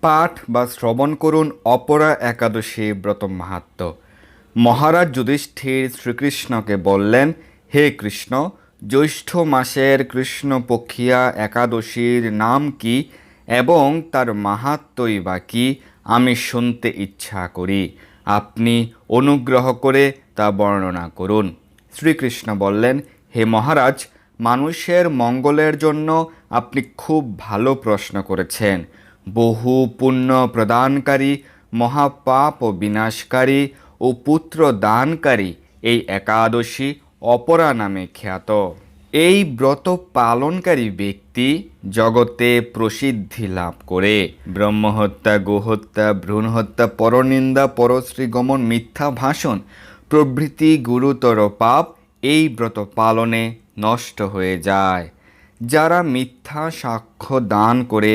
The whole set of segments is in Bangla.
পাঠ বা শ্রবণ করুন অপরা একাদশী ব্রত মাহাত্ম। মহারাজ যুধিষ্ঠির শ্রীকৃষ্ণকে বললেন, হে কৃষ্ণ, জ্যৈষ্ঠ মাসের কৃষ্ণপক্ষিয়া একাদশীর নাম কি এবং তার মাহাত্মই বা কি আমি শুনতে ইচ্ছা করি। আপনি অনুগ্রহ করে তা বর্ণনা করুন। শ্রীকৃষ্ণ বললেন, হে মহারাজ, মানুষের মঙ্গলের জন্য আপনি খুব ভালো প্রশ্ন করেছেন। বহু পুণ্য প্রদানকারী, মহাপাপ ও বিনাশকারী ও পুত্র দানকারী এই একাদশী অপরা নামে খ্যাত। এই ব্রত পালনকারী ব্যক্তি জগতে প্রসিদ্ধি লাভ করে। ব্রহ্মহত্যা, গোহত্যা, ভ্রূণহত্যা, পরনিন্দা, পরশ্রীগমন, মিথ্যা ভাষণ, প্রভৃতি গুরুতর পাপ এই ব্রত পালনে নষ্ট হয়ে যায়। যারা মিথ্যা সাক্ষ্য দান করে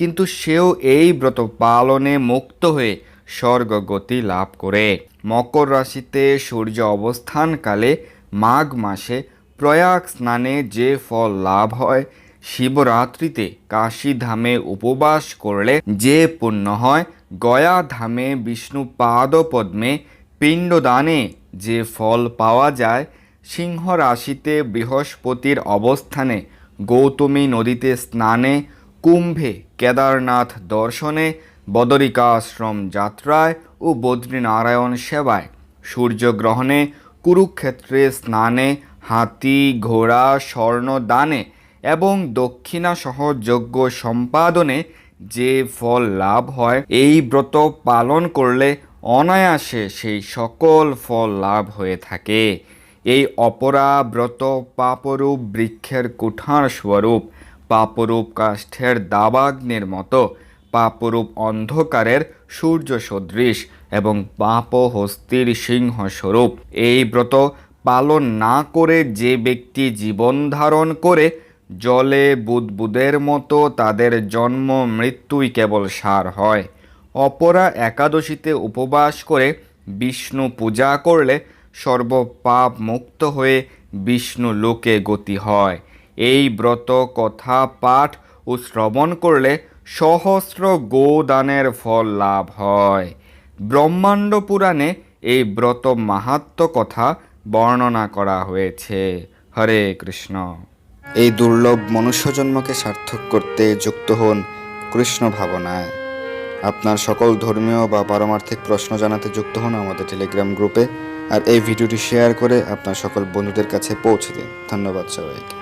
কিন্তু সেও এই ব্রত পালনে মুক্ত হয়ে স্বর্গগতি লাভ করে। মকর রাশিতে সূর্য অবস্থানকালে মাঘ মাসে প্রয়াগ স্নানে যে ফল লাভ হয়, শিবরাত্রিতে কাশী ধামে উপবাস করলে যে পুণ্য হয় গয়া ধামে বিষ্ণু পাদপদ্মে পিণ্ডদানে যে ফল পাওয়া যায় সিংহ রাশিতে বৃহস্পতির অবস্থানে গৌতমী নদীতে স্নানে কুম্ভে কেদারনাথ দর্শনে বদরিকাশ্রম যাত্রায় ও বদ্রীনারায়ণ সেবায়। সূর্যগ্রহণে কুরুক্ষেত্রে স্নানে হাতি, ঘোড়া, স্বর্ণ দানে এবং দক্ষিণাসহ যজ্ঞ সম্পাদনে যে ফল লাভ হয়, এই ব্রত পালন করলে অনায়াসে সেই সকল ফল লাভ হয়ে থাকে। এই অপরা ব্রত পাপরূপ বৃক্ষের কুঠার স্বরূপ পাপরূপ কাষ্ঠের দাবাগ্নের মতো পাপরূপ অন্ধকারের সূর্য সদৃশ এবং পাপ হস্তির সিংহ স্বরূপ এই ব্রত পালন না করে যে ব্যক্তি জীবন ধারণ করে, জলে বুদবুদের মতো তাদের জন্ম মৃত্যুই কেবল সার হয়। অপরা একাদশীতে উপবাস করে বিষ্ণু পূজা করলে সর্বপাপ মুক্ত হয়ে বিষ্ণু লোকে গতি হয়। এই ব্রত কথা পাঠ ও শ্রবণ করলে সহস্র গোদানের ফল লাভ হয়। ব্রহ্মাণ্ড পুরাণে এই ব্রত মাহাত্ম কথা বর্ণনা করা হয়েছে। হরে কৃষ্ণ। এই দুর্লভ মনুষ্যজন্মকে সার্থক করতে যুক্ত হন কৃষ্ণ ভাবনায়। আপনার সকল ধর্মীয় বা পারমার্থিক প্রশ্ন জানাতে যুক্ত হন আমাদের টেলিগ্রাম গ্রুপে। আর এই ভিডিওটি শেয়ার করে আপনার সকল বন্ধুদের কাছে পৌঁছে দিন। ধন্যবাদ সবাইকে।